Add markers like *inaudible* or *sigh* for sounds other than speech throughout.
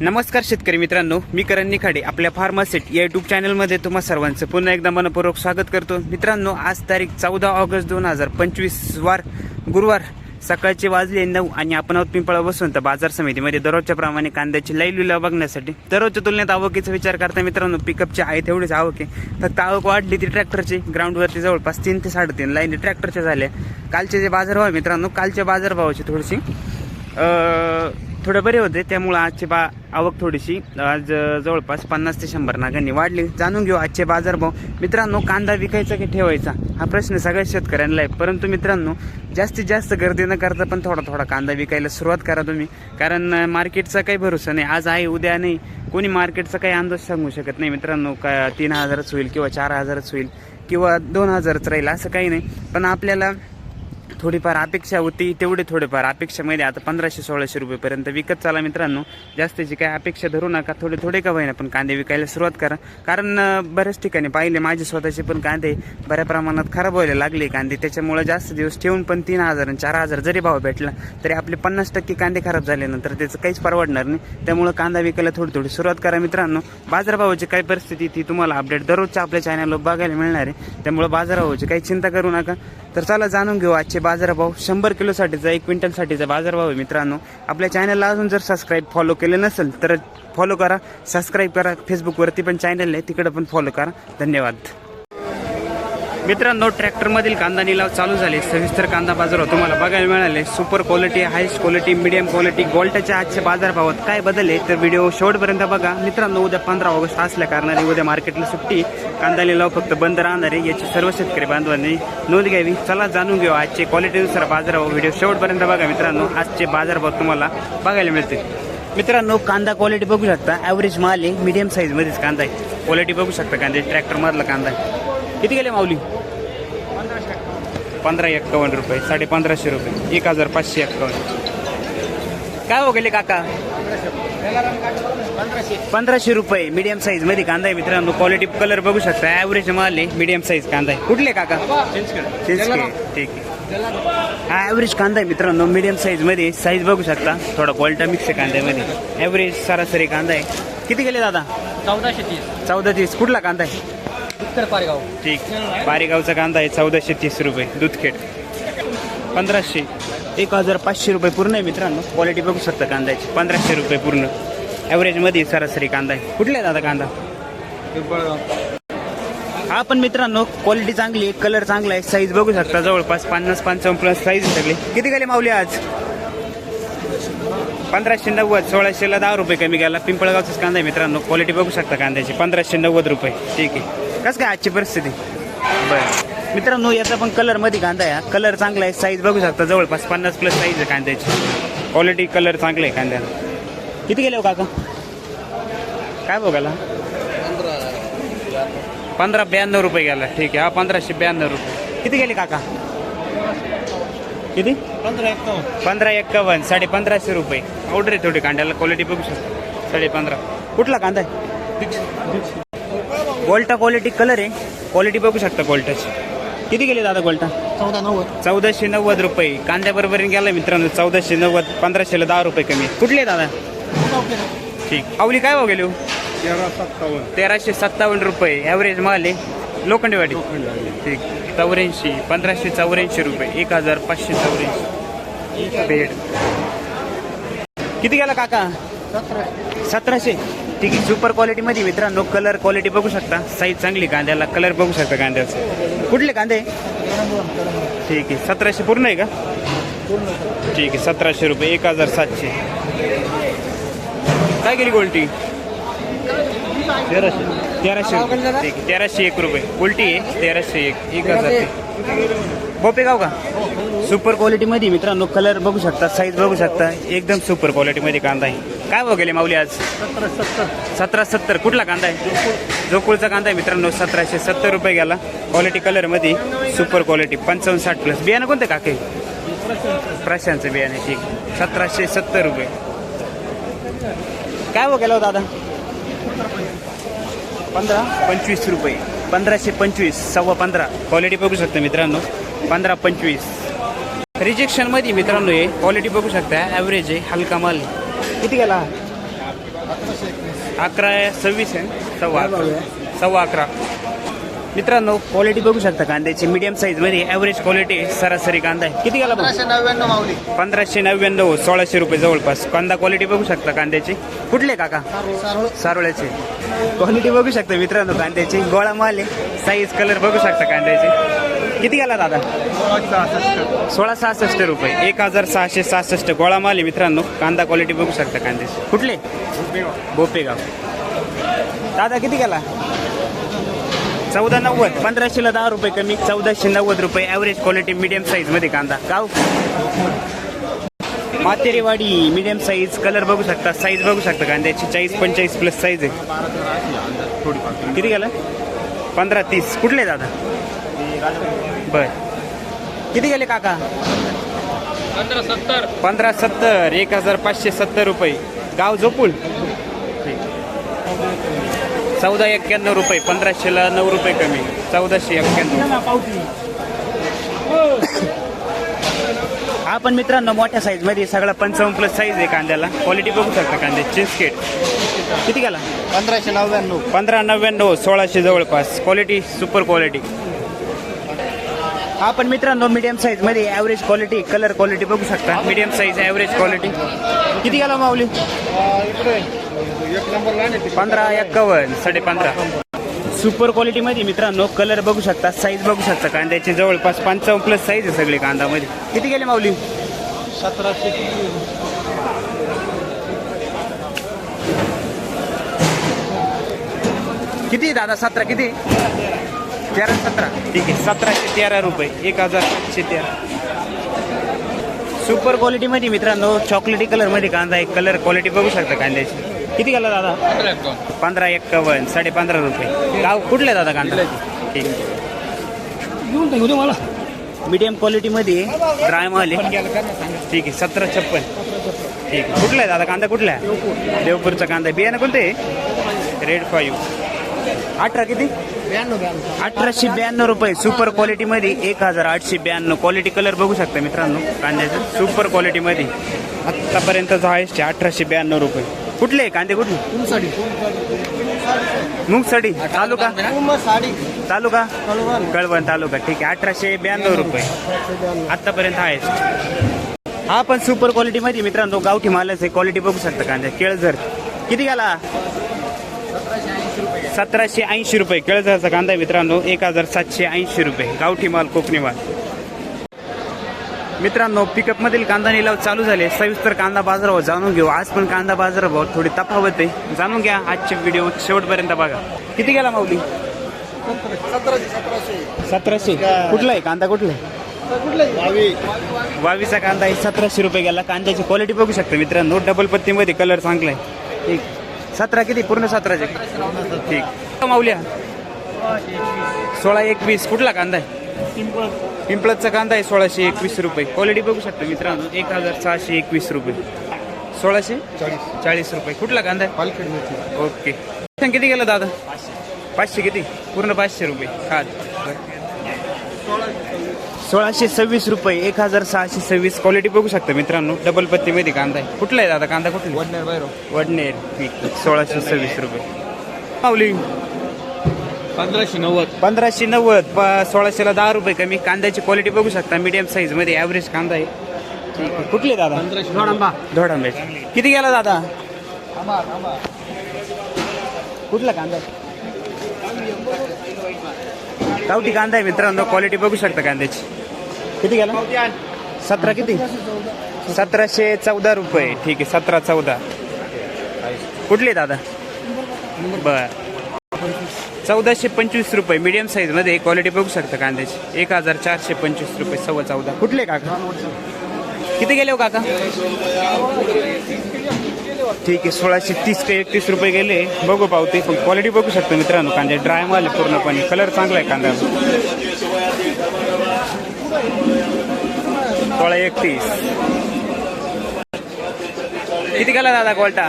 नमस्कार शेतकरी मित्रांनो मी करण निखाडे आपल्या फार्मासेट या युट्यूब चॅनलमध्ये तुम्हा सर्वांचं पुन्हा एकदा मनपूर्वक स्वागत करतो. मित्रांनो आज तारीख चौदा ऑगस्ट दोन हजार पंचवीस वार गुरुवार सकाळचे वाजले नऊ आणि आपण आहोत पिंपळा बसून तर बाजार समितीमध्ये. दररोजच्या प्रमाणे कांद्याची लाईव्ह लिला बघण्यासाठी दररोजच्या तुलनेत आवकीचा विचार करता मित्रांनो पिकअपचे आहे तेवढीच आवक आहे. फक्त आवक वाढली ती ट्रॅक्टरची ग्राउंडवरती जवळपास तीन ते साडेतीन लाईन ट्रॅक्टरच्या झाल्या. कालचे जे बाजारभाव मित्रांनो कालच्या बाजारभावाची थोडीशी थोडं बरे होते त्यामुळं आजची बा आवक थोडीशी आज जवळपास पन्नास ते शंभर नागांनी वाढली. जाणून घेऊ आजचे बाजारभाव मित्रांनो कांदा विकायचा की ठेवायचा? हा प्रश्न सगळ्या शेतकऱ्यांना आहे. परंतु मित्रांनो जास्तीत जास्त गर्दी न करता पण थोडा थोडा कांदा विकायला सुरुवात करा तुम्ही. कारण मार्केटचा काही भरोसा नाही. आज आहे उद्या नाही. कोणी मार्केटचा काही अंदाज सांगू शकत नाही. मित्रांनो का तीन हजारच होईल किंवा चार हजारच होईल किंवा दोन हजारच राहील असं काही नाही. पण आपल्याला थोडीफार अपेक्षा होती तेवढे थोडेफार अपेक्षामध्ये आता पंधराशे सोळाशे रुपयेपर्यंत विकत चाला मित्रांनो. जास्तीची काय अपेक्षा धरू नका थोडे थोडे का होईना पण कांदे विकायला सुरुवात करा. कारण बऱ्याच ठिकाणी पाहिले माझे स्वतःचे पण कांदे बऱ्या प्रमाणात खराब व्हायला लागले कांदे. त्याच्यामुळे जास्त दिवस ठेवून पण तीन हजार आणि चार हजार जरी भाव भेटला तरी आपले पन्नास टक्के कांदे खराब झाल्यानंतर त्याचं काहीच परवडणार नाही. त्यामुळे कांदा विकायला थोडी थोडी सुरुवात करा मित्रांनो. बाजारभावाची काय परिस्थिती ती तुम्हाला अपडेट दररोजच्या आपल्या चॅनलवर बघायला मिळणार आहे. त्यामुळे बाजारभावाची काही चिंता करू नका. तर चला जाणून घेऊ आजचे बाजारभाव. शंभर किलोसाठीचा एक क्विंटलसाठीचा बाजारभाव आहे मित्रांनो. आपल्या चॅनलला अजून जर सबस्क्राईब फॉलो केले नसेल तर फॉलो करा. सबस्क्राईब करा. फेसबुकवरती पण चॅनल आहे तिकडं पण फॉलो करा. धन्यवाद. मित्रांनो ट्रॅक्टरमधील कांदा निलाव चालू झाले. सविस्तर कांदा बाजार तुम्हाला बघायला मिळाले. Super quality highest quality medium quality गोल्टाच्या आजच्या बाजारभावात काय बदलले तर व्हिडिओ शेवटपर्यंत बघा. मित्रांनो उद्या पंधरा ऑगस्ट असल्या कारणाने उद्या मार्केटला सुट्टी. कांदा लिलाव फक्त बंद राहणार आहे याची सर्व शेतकरी बांधवांनी नोंद घ्यावी. चला जाणून घेऊ आजचे क्वालिटीनुसार बाजारभाव व्हिडिओ शेवटपर्यंत बघा मित्रांनो. आजचे बाजारभाव तुम्हाला बघायला मिळतील. मित्रांनो कांदा क्वालिटी बघू शकता. ॲव्हरेज माल आहे मीडियम साईजमध्येच कांदा आहे. क्वालिटी बघू शकता कांदे ट्रॅक्टरमधला कांदा आहे. किती गेले माऊली? पंधरा एक्कावन्न रुपये साडे पंधराशे रुपये. एक हजार पाचशे एक्कावन्न. काय हो गेले काका? पंधराशे रुपये मीडियम साईजमध्ये कांदा आहे मित्रांनो. क्वालिटी कलर बघू शकता. ॲव्हरेज माल आहे मीडियम साईज कांदा आहे. कुठले काका. ठीक आहे. हा ॲव्हरेज कांदा आहे मित्रांनो मीडियम साईजमध्ये. साईज बघू शकता. थोडा क्वालिटा मिक्स आहे कांद्यामध्ये. ॲव्हरेज सरासरी कांदा आहे. किती गेले दादा? चौदाशे तीस. चौदा तीस. कुठला कांदा आहे? उत्तर पारगाव. ठीक. पारेगावचा कांदा आहे चौदाशे तीस रुपये दूधखेड. पंधराशे. एक हजार पाचशे रुपये पूर्ण आहे मित्रांनो. क्वालिटी बघू शकता कांद्याची. पंधराशे रुपये पूर्ण. ॲव्हरेजमध्ये सरासरी कांदा आहे. कुठला आहे दादा कांदा? हा पण मित्रांनो क्वालिटी चांगली आहे कलर चांगला आहे. साईज बघू शकता जवळपास. पन्नास पंचावन्न प्लस साईज सगळे. किती गेले माऊली आज? पंधराशे नव्वद सोळाशेला दहा रुपये कमी गेला पिंपळगावचाच कांदा आहे मित्रांनो. क्वालिटी बघू शकता कांद्याची. पंधराशे नव्वद रुपये. ठीक आहे. कसं काय आजची परिस्थिती? बरं. मित्रांनो याचा पण कलरमध्ये कांदा आहे कलर चांगला आहे साईज बघू शकता जवळपास पन्नास प्लस साईज आहे कांद्याची. क्वालिटी कलर चांगला आहे कांद्याला. किती गेले हो काका? काय बघायला पंधरा ब्याण्णव रुपये गेला. ठीक आहे हा पंधराशे ब्याण्णव रुपये. किती गेले काका? किती? पंधरा एक्कावन्न पंधरा एक्कावन्न साडे पंधराशे रुपये. ऑर्डर आहे थोडी कांद्याला क्वालिटी बघू शकता. साडे पंधरा. कुठला कांदा आहे? गोल्टा क्वालिटी कलर आहे. क्वालिटी बघू शकता गोल्टाची किती गेले दादा गोल्टा चौदा नव्वद. चौदाशे नव्वद रुपये. कांद्याबरोबर गेला मित्रांनो चौदाशे नव्वद पंधराशेला दहा रुपये कमी. कुठले दादा? ठीक. आवली काय भाव गेले हो? तेरा सत्तावन्न तेराशे सत्तावन्न रुपये. ॲव्हरेज माल आहे. लोखंडेवाडी. ठीक. चौऱ्याऐंशी पंधराशे चौऱ्याऐंशी रुपये. एक हजार पाचशे चौऱ्याऐंशी. बेड. किती गेला काका? सतराशे. ठीक आहे. सुपर क्वालिटीमध्ये मित्रांनो कलर क्वालिटी बघू शकता. साईज चांगली कांद्याला. कलर बघू शकता कांद्याचं. कुठले कांदे? ठीक आहे. सतराशे पूर्ण आहे का? ठीक आहे. सतराशे रुपये. एक हजार सातशे. काय गेली गोल्टी? तेराशे. तेराशे रुपये. ठीक आहे. तेराशे एक रुपये. उलटी आहे. तेराशे एक. एक हजार ते बोपेगाव का? सुपर क्वालिटीमध्ये मित्रांनो कलर बघू शकता साईज बघू शकता. एकदम सुपर क्वालिटीमध्ये कांदा आहे. काय भाव गेले माऊली आज? सतरा सत्तर. सतरा सत्तर. कुठला कांदा आहे? जोकुळचा कांदा आहे मित्रांनो सतराशे सत्तर रुपये गेला. क्वालिटी कलरमध्ये सुपर क्वालिटी पंचावन्न साठ प्लस बियाणं कोणतं काके? प्रशांतचं बियाणे ठीक. सतराशे सत्तर रुपये. काय हो गेला हो दादा? पंधरा? पंचवीस रुपये. पंधराशे पंचवीस सव्वा पंधरा. क्वालिटी बघू शकता मित्रांनो. पंधरा पंचवीस. रिजेक्शनमध्ये मित्रांनो हे क्वालिटी बघू शकता. ॲव्हरेज आहे हलका माल किती गेला? अकरा सव्वीस आहे सव्वा सव्वा अकरा. मित्रांनो क्वालिटी बघू शकता कांद्याची. मीडियम साईजमध्ये ॲव्हरेज क्वालिटी सरासरी कांदा आहे. किती गेला पंधराशे नव्याण्णव सोळाशे रुपये जवळपास. कांदा क्वालिटी बघू शकता कांद्याची. कुठले काका? सारोळ्याचे. क्वालिटी बघू शकता मित्रांनो कांद्याची. गोळा माल आहे. साईज कलर बघू शकता कांद्याची. किती गेला दादा? सोळा सहासष्ट रुपये. एक हजार सहाशे सहासष्ट गोळा माल आहे मित्रांनो. कांदा क्वालिटी बघू शकता कांदे कुठले? बोपेगाव दादा किती गेला? चौदा नव्वद पंधराशेला दहा रुपये कमी. चौदाशे नव्वद रुपये ॲव्हरेज क्वालिटी मिडियम साईजमध्ये कांदा. गाव? मातेरेवाडी मिडियम साईज कलर बघू शकता. साईज बघू शकता कांद्याची. चाळीस पंचेचाळीस प्लस साईज आहे. किती गेला? पंधरा तीस. कुठले दादा? बर. किती गेले काका? पंधरा सत्तर. पंधरा सत्तर एक हजार पाचशे सत्तर रुपये. गाव झोपूळ? चौदा एक्क्याण्णव रुपये पंधराशेला नऊ रुपये कमी. चौदाशे एक्क्याण्णव. *coughs* हा पण मित्रांनो मोठ्या साईजमध्ये सगळा पंचावन्न प्लस साईज आहे कांद्याला. क्वालिटी बघू शकता कांदे. चिंचकेट किती गेला? पंधराशे नव्याण्णव. पंधरा नव्याण्णव सोळाशे जवळपास. क्वालिटी सुपर क्वालिटी हा पण मित्रांनो मीडियम साईजमध्ये ॲव्हरेज क्वालिटी कलर क्वालिटी बघू शकता. मीडियम साईज ॲव्हरेज क्वालिटी किती गेला माऊली? पंधरा एक्कावन्न साडे पंधरा सुपर क्वालिटी मध्ये मित्रांनो कलर बघू शकता साईज बघू शकता. कांद्याची जवळपास पंचावन्न प्लस साईज आहे सगळे कांदामध्ये किती गेले माऊली? सतराशे किती दादा सतरा किती? तेरा सतरा. ठीक आहे सतराशे तेरा रुपये एक हजार सातशे तेरा. सुपर क्वालिटीमध्ये मित्रांनो चॉकलेटी कलरमध्ये कांदा आहे. कलर क्वालिटी बघू शकता कांद्याची. किती गेला दादा? पंधरा एक्कावन्न साडे पंधरा रुपये. गाव कुठले दादा कांदा? ठीक आहे. मला. मीडियम क्वालिटीमध्ये ड्राय माल ठीक आहे सतरा छप्पन. ठीक आहे. कुठला आहे दादा कांदा? कुठला आहे? देवपूरचा कांदा. आहे बियाणं कोणतं रेड फाईव्ह अठरा किती? अठराशे ब्याण्णव रुपये. सुपर क्वालिटीमध्ये एक हजार आठशे ब्याण्णव. क्वालिटी कलर बघू शकता मित्रांनो कांद्याचं. सुपर क्वालिटीमध्ये आत्तापर्यंत हायस्ट आहे अठराशे ब्याण्णव रुपये. कुठले आहे? कांदे कुठले? साडी मुंगसाडी. तालुका? साडी तालुका? कळवण. तालुका. ठीक आहे अठराशे ब्याण्णव रुपये. आतापर्यंत हायस्ट हा पण सुपर क्वालिटीमध्ये मित्रांनो गावठी मालाच आहे क्वालिटी बघू शकता कांद्या केळझर. किती गेला? सतराशे ऐंशी रुपये. केळझरचा कांदा आहे मित्रांनो एक हजार सातशे ऐंशी रुपये. गावठी माल कोकणी माल. मित्रांनो पिकअप मधील कांदा निलाव चालू झाले. सविस्तर कांदा बाजारभाव जाणून घेऊ. आज पण कांदा बाजारभाव थोडी तफावत आहे. जाणून घ्या आजचे व्हिडिओ शेवटपर्यंत बघा. किती गेला माऊली? सतराशे. सतराशे कुठला आहे? कांदा कुठला आहे? बावी वावीचा कांदा आहे. सतराशे रुपये गेला. कांद्याची क्वालिटी बघू शकता मित्रांनो. डबल पत्तीमध्ये कलर चांगला आहे. ठीक सतरा किती? पूर्ण सतराचे ठीक. माऊल्या सोळा एकवीस. कुठला कांदा आहे? पिंपळाचा कांदा आहे सोळाशे एकवीस रुपये. क्वालिटी बघू शकता मित्रांनो. एक हजार सहाशे एकवीस रुपये. सोळाशे? चाळीस. चाळीस रुपये. कुठला कांदा आहे? ओके. किती गेलं दादा? पाचशे किती? पूर्ण पाचशे रुपये. खाद. सोळाशे सव्वीस रुपये एक हजार सहाशे सव्वीस क्वालिटी बघू शकता मित्रांनो. डबल पत्तीमध्ये कांदा आहे. कुठला आहे दादा? कांदा कुठला वडनेर बाहेर. वडनेर. ठीक. सोळाशे सव्वीस रुपये. पावली पंधराशे नव्वद. पंधराशे नव्वद. प- सोळाशेला दहा रुपये कमी. कांद्याची क्वालिटी बघू शकता. मीडियम साईजमध्ये ॲव्हरेज कांदा आहे. ठीक आहे. कुठले दादा? गोडांबा धोडांबे. किती गेला दादा? कुठला कांदा? गावठी कांदा आहे मित्रांनो. क्वालिटी बघू शकता कांद्याची. किती गेला? सतरा किती? सतराशे चौदा रुपये. ठीक आहे सतरा चौदा. कुठले दादा? बर. चौदाशे पंचवीस रुपये मीडियम साईजमध्ये क्वालिटी बघू शकता कांद्याची. एक हजार चारशे पंचवीस रुपये सव्वा चौदा. कुठले काका? किती गेले हो काका? ठीक आहे सोळाशे तीस ते एकतीस रुपये गेले. बघू पावते. पण क्वालिटी बघू शकतो मित्रांनो कांदे ड्राय माल पूर्णपणे. कलर चांगला आहे कांदा सोळा एकतीस किती गेला दादा गोल्टा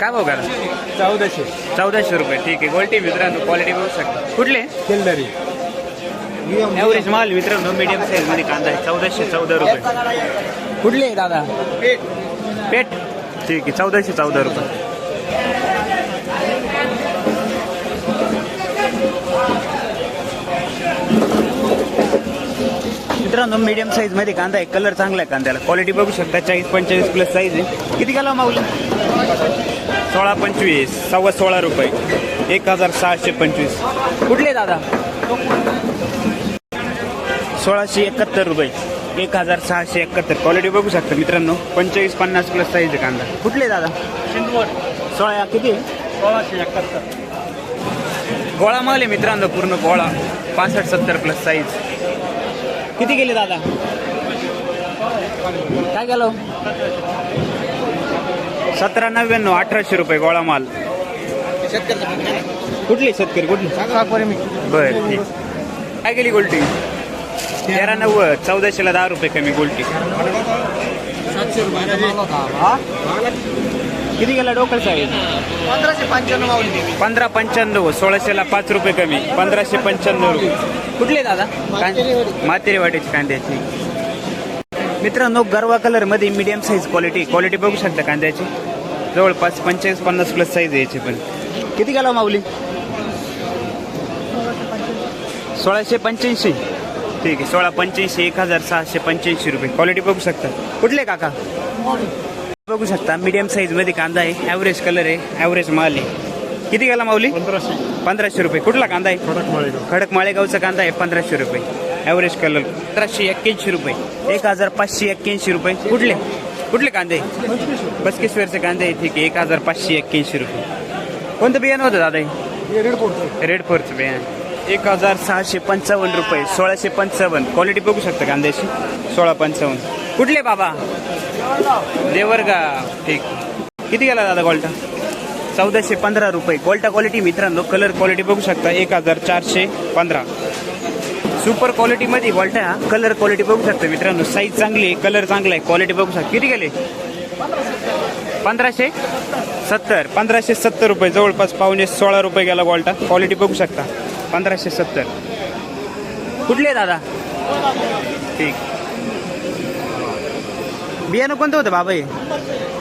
काय भाऊ करा चौदाशे चौदाशे रुपये ठीक आहे गोल्टी मित्रांनो क्वालिटी बघू शकता कुठले केलदरी ॲव्हरेज माल मित्रांनो मीडियम साईजमध्ये कांदा आहे चौदाशे चौदा रुपये कुठले आहे दादा पेट ठीक आहे चौदाशे चौदा रुपये मित्रांनो मीडियम साईजमध्ये कांदा आहे. कलर चांगला आहे कांद्याला. क्वालिटी बघू शकता. चाळीस पंचेचाळीस प्लस साईज आहे. किती गेला माऊली? सोळा पंचवीस सव्वा सोळा रुपये. एक हजार सहाशे पंचवीस. कुठले दादा? सोळाशे एकाहत्तर रुपये. एक हजार सहाशे एकाहत्तर. क्वालिटी बघू शकता मित्रांनो. पंचेचाळीस पन्नास प्लस साईज आहे कांदा. कुठले दादा? शिंदवड सोळा किती? सोळाशे एकाहत्तर. गोळा माल आहे मित्रांनो पूर्ण गोळा. पासष्ट सत्तर प्लस साईज किती गेले दादा? काय गेलो? सतरा नव्याण्णव अठराशे रुपये गोळा माल. कुठले शेतकरी? कुठले? मी बर ठीक. काय गेली गोल्टी? तेरा नव्वद चौदाशेला दहा रुपये कमी गोल्टी. सातशे रुपयाचा माल होता किती गेला डोकल साईज पंधराशे पंच्याण्णव मावली पंधरा पंच्याण्णव सोळाशेला पाच रुपये कमी. पंधराशे पंच्याण्णव रुपये. कुठले दादा? मातेरे वाटेची कांद्याची. मित्रांनो गरवा कलरमध्ये मीडियम साईज क्वालिटी क्वालिटी बघू शकता कांद्याची. जवळपास पंचेचाळीस पन्नास प्लस साईज आहे याची पण. किती गेला माऊली? सोळाशे पंच्याऐंशी. ठीक आहे सोळा पंच्याऐंशी एक हजार सहाशे पंच्याऐंशी रुपये. क्वालिटी बघू शकता. कुठले काका? बघू शकता मीडियम साईजमध्ये कांदा आहे ॲव्हरेज कलर आहे ॲव्हरेज माल आहे. किती गेला माऊली? पंधराशे. पंधराशे रुपये. कुठला कांदा आहे? कडक माळेगाव. खडक माळेगावचा कांदा आहे पंधराशे रुपये. ॲव्हरेज कलर सतराशे एक्क्याऐंशी रुपये. एक हजार पाचशे एक्क्याऐंशी रुपये. कुठले? कुठले कांदे? बसकेश्वरचे कांदे आहे ठीक आहे. एक हजार पाचशे एक्क्याऐंशी रुपये. कोणतं बियाणं होतं दादा हे? रेड कोट रेड फोरचं बियाणं. एक हजार सहाशे पंचावन्न रुपये सोळाशे पंचावन्न. क्वालिटी बघू शकता कांद्याची. सोळा पंचावन्न. कुठले बाबा? देवरगा ठीक. किती गेला दादा गोल्टा? चौदाशे पंधरा रुपये. गोल्टा क्वालिटी मित्रांनो कलर क्वालिटी बघू शकता. एक हजार चारशे पंधरा. सुपर क्वालिटीमध्ये गोल्टा कलर क्वालिटी बघू शकता मित्रांनो. साईज चांगली आहे कलर चांगला आहे क्वालिटी बघू शकता. किती गेले? पंधराशे? सत्तर. पंधराशे सत्तर रुपये. जवळपास पावणे सोळा रुपये गेला गोल्टा. क्वालिटी बघू शकता. पंधराशे सत्तर. कुठले दादा? ठीक. बियाणं कोणतं होतं बाबा हे?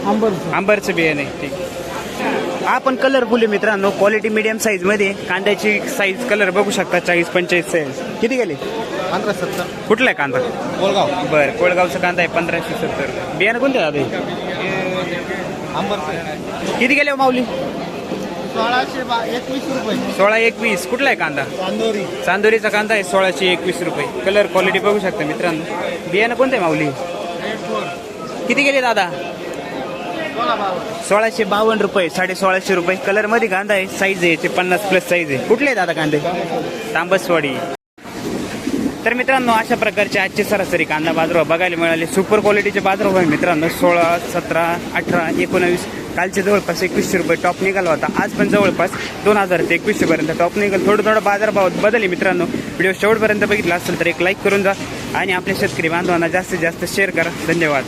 अंबर आंबरचं बियाणं आहे ठीक हा पण कलरफुल आहे मित्रांनो क्वालिटी मिडियम साईजमध्ये. कांद्याची साईज कलर बघू शकता चाळीस पंचेचाळीस साईज किती गेले? पंधरा सत्तर. कुठला आहे कांदा? कोलगाव बरं कोळगावचा कांदा आहे पंधराशे सत्तर. बियाणं कोणतं दादा हे? अंबर किती गेले हो माऊली? सोळा एकवीस. कुठला आहे कांदा? चांदोरी. चांदोरीचा कांदा आहे सोळाशे एकवीस रुपये. कलर क्वालिटी बघू शकता मित्रांनो. बियाणं कोणतं आहे माऊली? किती गेले दादा? सोळाशे बावन्न रुपये साडे सोळाशे रुपये. कलरमध्ये कांदा आहे साईज आहे ते पन्नास प्लस साईज आहे. कुठले आहे दादा कांदे? तांबसवाडी. तर मित्रांनो अशा प्रकारचे आजचे सरासरी कांदा बाजार बघायला मिळाले. सुपर क्वालिटीचे बाजार आहे मित्रांनो. सोळा सतरा अठरा एकोणावीस. कालचे जवळपास एकवीसशे रुपये टॉप निघाला होता. आज पण जवळपास दोन हजार ते एकवीसशे पर्यंत टॉप निघाल. थोडं थोडं बाजारभाव बदलले मित्रांनो. व्हिडिओ शेवटपर्यंत बघितला असेल तर एक लाईक करून जा. आणि आपल्या शेतकरी बांधवांना जास्तीत जास्त शेअर करा. धन्यवाद.